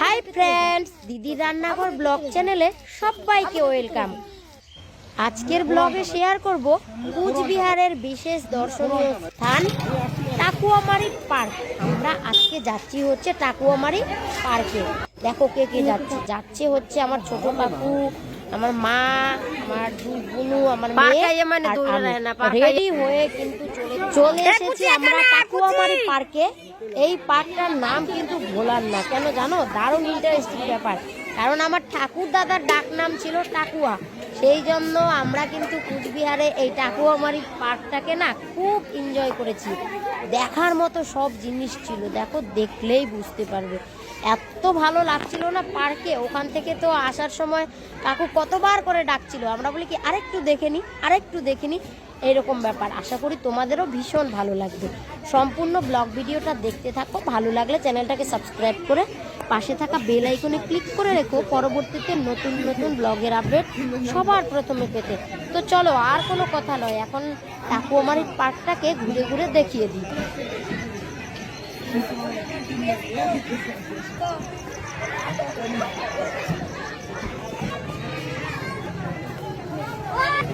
Hi friends দিদি রান্নাঘর blog চ্যানেলে সবাইকে ওয়েলকাম আজকের ব্লগে শেয়ার করব কুচবিহারের বিশেষ দর্শনীয় স্থান, টাকুয়ামারি পার্ক আমরা আজকে যাচ্ছি হচ্ছে টাকুয়ামারি পার্কে দেখো কে কে যাচ্ছে। যাচ্ছে হচ্ছে আমার ছোট কাকু আমার মা আমার দুই বোনু আমার পার্কাইয়ে মানে না, রেডি হয়ে কিন্তু চলে এসেছি আমরা টাকুয়ামারি পার্কে। এই পার্কটার নাম কিন্তু ভোলার না। কেন জানো? দারুণ ইন্টারেস্টিং ব্যাপার। কারণ আমার ঠাকুর দাদার ডাক নাম ছিল টাকুয়া। সেই জন্য আমরা কিন্তু কুচবিহারে এই টাকুয়ামারি পার্কটাকে না খুব এনজয় করেছি। দেখার মতো সব জিনিস ছিল। দেখো দেখলেই বুঝতে পারবে। এত ভালো লাগছিল না পার্কে? ওখান থেকে তো আসার সময় কাকু কতবার করে ডাকছিল। আমরা বলি কি, আরেকটু দেখে নি, আরেকটু দেখে নি। এরকম ব্যাপার। আশা করি তোমাদেরও ভীষণ ভালো লাগবে। সম্পূর্ণ ব্লগ ভিডিওটা দেখতে থাকো। ভালো লাগলে চ্যানেলটাকে সাবস্ক্রাইব করে পাশে থাকা বেল আইকনে ক্লিক করে রেখো। পরবর্তীতে নতুন নতুন ব্লগের আপডেট সবার প্রথমে পেতে। তো চলো, আর কোনো কথা নয়। এখন টাকুমারি পার্কটাকে ঘুরে ঘুরে দেখিয়ে দিই।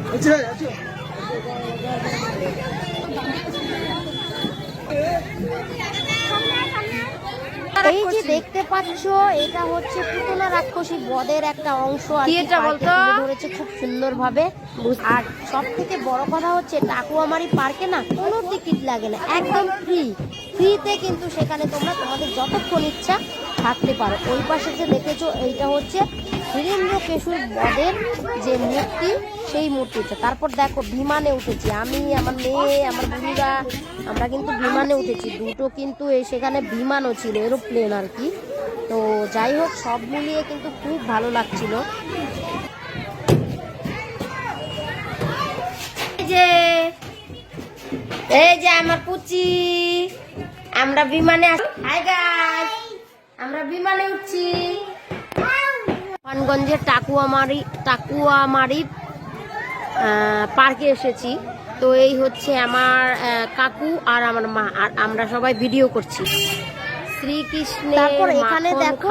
এই যে দেখতে পাচ্ছ এটা হচ্ছে পুতনা রাক্ষসী বদের একটা অংশ আর কি কি। এটা বলতো? ধরেছে খুব সুন্দর ভাবে আর সব থেকে বড় কথা হচ্ছে টাকুয়ামারি পার্কে না কোনো টিকিট লাগে না একদম ফ্রি ফ্রিতে কিন্তু সেখানে তোমরা তোমাদের যতক্ষণ ইচ্ছা থাকতে পারো। ওই পাশে যে দেখেছ এইটা হচ্ছে হীরেন্দ্র কেশুর বদের যে মূর্তি, সেই মূর্তিটা তারপর দেখো, বিমানে উঠেছি আমি, আমার মেয়ে, আমার বুড়িরা। আমরা কিন্তু বিমানে উঠেছি। দুটো কিন্তু সেখানে বিমানও ছিল, এরোপ্লেন আর কি। তো যাই হোক, সব মিলিয়ে কিন্তু খুব ভালো লাগছিল। এই যে এই যে আমার পুচি। আমরা বিমানে হাই আমরা বিমানে উঠছি। পানগঞ্জের টাকুয়ামারি টাকুয়ামারি আহ, পার্কে এসেছি। তো এই হচ্ছে আমার কাকু আর আমার মা আর আমরা সবাই ভিডিও করছি। শ্রীকৃষ্ণের তারপর এখানে মাখন দেখো,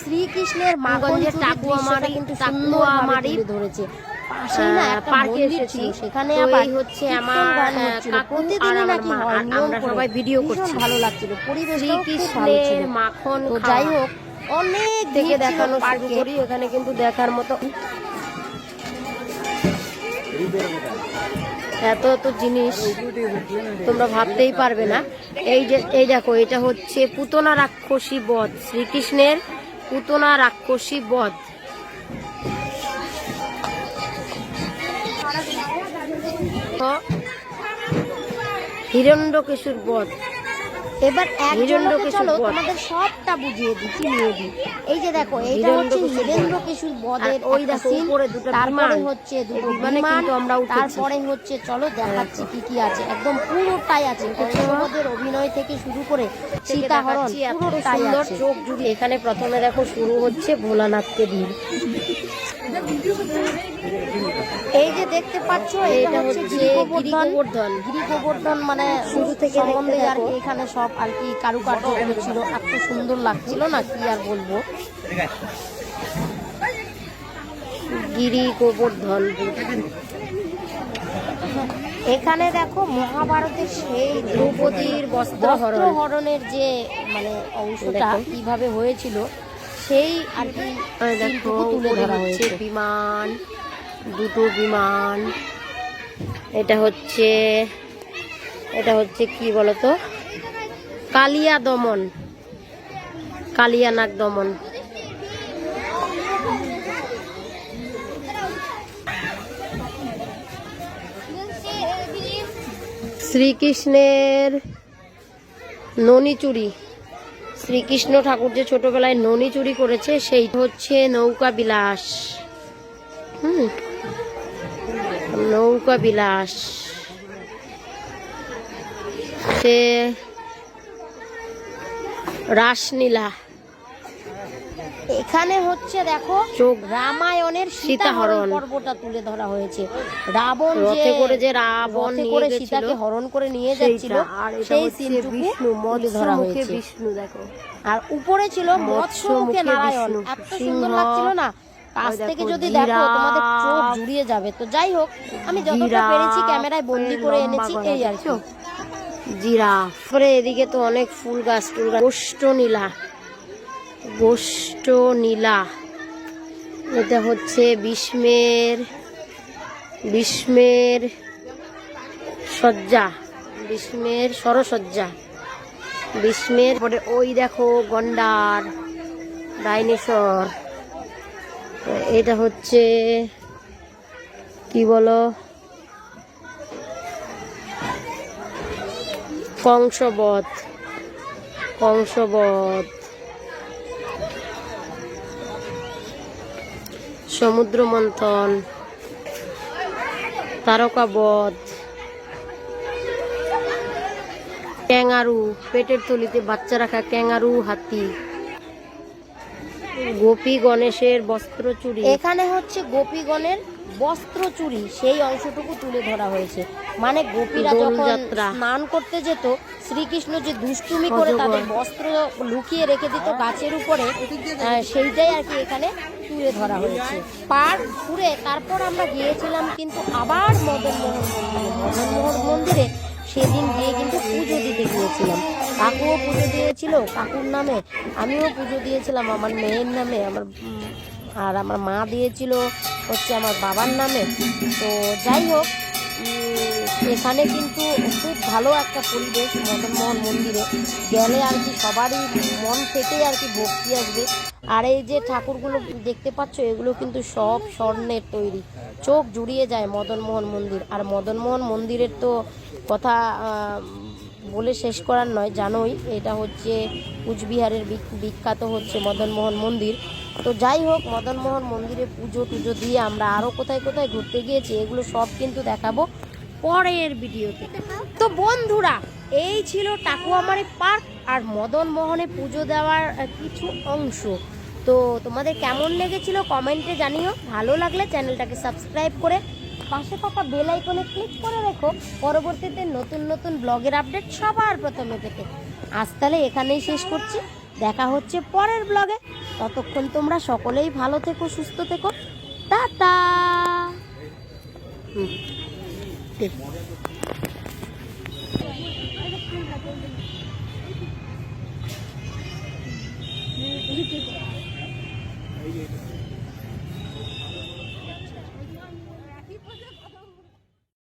শ্রীকৃষ্ণের মাগঞ্জের টাকুয়ামারি টাকুয়ামারি ধরেছে। পাশেই না আহ, একটা পার্কে এসেছি। সেখানে আবার হচ্ছে আমার, গান আহ, হচ্ছিল। কাকু আর প্রতিদিনই আমার নাকি হয় আমরা সবাই ভিডিও করছি। ভালো লাগছিল ছিল। শ্রীকৃষ্ণের মাখন যাই হোক অনেক ছিল দেখানো শুরু করি এখানে কিন্তু দেখার মতো। এত এত জিনিস তোমরা ভাবতেই পারবে না। এই যে এই দেখো এটা হচ্ছে পুতনা রাক্ষসী বধ শ্রীকৃষ্ণের পুতনা রাক্ষসী বধ। হিরণ্যকেশুর বধ। এবার এক হিরণ্য চলো তোমাদের সবটা বুঝিয়ে দিই চিনিয়ে দিই। এই যে দেখো এইটা হচ্ছে। হিরেন্দ্র কেশুর বদের ওই দেখো উপরে দুটো তারপরে হচ্ছে দুটো এই বিমানে বিমান। কিন্তু আমরা তারপরে হচ্ছে চলো দেখাচ্ছি কি কি আছে। একদম পুরোটাই আছে। কৃষ্ণপদের অভিনয় থেকে শুরু করে সীতাহরণ পুরোটাই আছে। চোখ জুড়ে এখানে প্রথমে দেখো শুরু হচ্ছে ভোলানাথকে দিয়ে। এই যে দেখতে পাচ্ছ এটা হচ্ছে হচ্ছে গিরিগোবর্ধন। গিরিগোবর্ধন। গিরিগোবর্ধন মানে শুরু থেকে সম্বন্ধে আর এখানে সব আর কি কারুকার্য ছিল এত সুন্দর লাগছিল না কি আর বলব? গিরি গোবর্ধন। এখানে দেখো মহাভারতের সেই দ্রৌপদীর বস্ত্রহরণ বস্ত্রহরণের যে মানে অংশটা। কীভাবে হয়েছিল সেই আর কি দেখো তুলে ধরা হয়েছে। বিমান দুটো বিমান। এটা হচ্ছে এটা হচ্ছে কি বলতো? কালিয়া দমন। কালিয়া নাগ দমন। শ্রীকৃষ্ণের ননি চুরি। শ্রীকৃষ্ণ ঠাকুর যে ছোটবেলায় ননি চুরি করেছে, সেই হচ্ছে নৌকা বিলাস। হুম। নৌকা বিলাস। সে রাসলীলা। এখানে হচ্ছে দেখো চোখ রামায়ণের সীতাহরণ। পর্বটা তুলে ধরা হয়েছে। রাবণ রথে করে যে রাবণ করে সীতাকে হরণ করে নিয়ে যাচ্ছিল আর সেই সিনটুকু ধরা হয়েছে। বিষ্ণু দেখো। আর উপরে ছিল মৎস্য মুখে নারায়ণ। এত সুন্দর লাগছিল না? কাছ থেকে যদি দেখো তোমাদের চোখ জুড়িয়ে যাবে। তো যাই হোক আমি যতটা পেরেছি ক্যামেরায় বন্দি করে এনেছি এই আর কি। দেখছ? জিরাফ তারপরে এদিকে তো অনেক ফুল গাছ টুল গাছ। গোষ্ঠ নীলা গোষ্ঠ নীলা। এটা হচ্ছে বিষ্মের বিষ্মের সজ্জা, বিষ্মের সরসজ্জা। বিষ্মের পরে ওই দেখো গন্ডার, ডাইনোসর। এটা হচ্ছে, কি বলো? কংসবধ। কংসবধ। সমুদ্র মন্থন তারকাবধ। ক্যাঙ্গারু। পেটের তলিতে বাচ্চা রাখা ক্যাঙ্গারু হাতি। গোপী গণেশের বস্ত্র চুরি। এখানে হচ্ছে গোপীগণের বস্ত্র চুরি সেই অংশটুকু তুলে ধরা হয়েছে। মানে গোপীরা যখন স্নান করতে যেত শ্রীকৃষ্ণ যে দুষ্টুমি করে। তাদের বস্ত্র লুকিয়ে রেখে দিত গাছের উপরে সেইটাই আর কি এখানে তুলে ধরা হয়েছে। পার ঘুরে তারপর আমরা গিয়েছিলাম কিন্তু আবার মদনমোহন মন্দিরে। মদনমোহন মন্দিরে সেদিন গিয়ে কিন্তু পুজো দিতে গিয়েছিলাম। কাকুও পুজো দিয়েছিল কাকুর নামে আমিও পুজো দিয়েছিলাম আমার মেয়ের নামে আমার আর আমার মা দিয়েছিল হচ্ছে আমার বাবার নামে। তো যাই হোক এখানে কিন্তু খুব ভালো একটা পরিবেশ মদনমোহন মন্দিরে। গেলে আর কি সবারই মন থেকেই আর কি ভক্তি আসবে। আর এই যে ঠাকুরগুলো দেখতে পাচ্ছ, এগুলো কিন্তু সব স্বর্ণের তৈরি। চোখ জুড়িয়ে যায় মদনমোহন মন্দির। আর মদনমোহন মন্দিরের তো কথা বলে শেষ করার নয়, জানোই। এটা হচ্ছে কুচবিহারের বিখ্যাত হচ্ছে মদনমোহন মন্দির। তো যাই হোক, মদনমোহন মন্দিরে পুজো টুজো দিয়ে আমরা আরও কোথায় কোথায় ঘুরতে গিয়েছি, এগুলো সব কিন্তু দেখাবো পরের ভিডিওতে। তো বন্ধুরা, এই ছিল টাকুয়ামারি পার্ক আর মদনমোহনে পুজো দেওয়ার কিছু অংশ। তো তোমাদের কেমন লেগেছিল কমেন্টে জানিও। ভালো লাগলে চ্যানেলটাকে সাবস্ক্রাইব করে পাশে থাকা বেল আইকনে ক্লিক করে রেখো, পরবর্তীতে নতুন নতুন ব্লগের আপডেট সবার প্রথমে পেতে আজ তাহলে এখানেই শেষ করছি। দেখা হচ্ছে পরের ব্লগে। ততক্ষণ তোমরা সকলেই ভালো থেকো, সুস্থ থেকো। টাটা!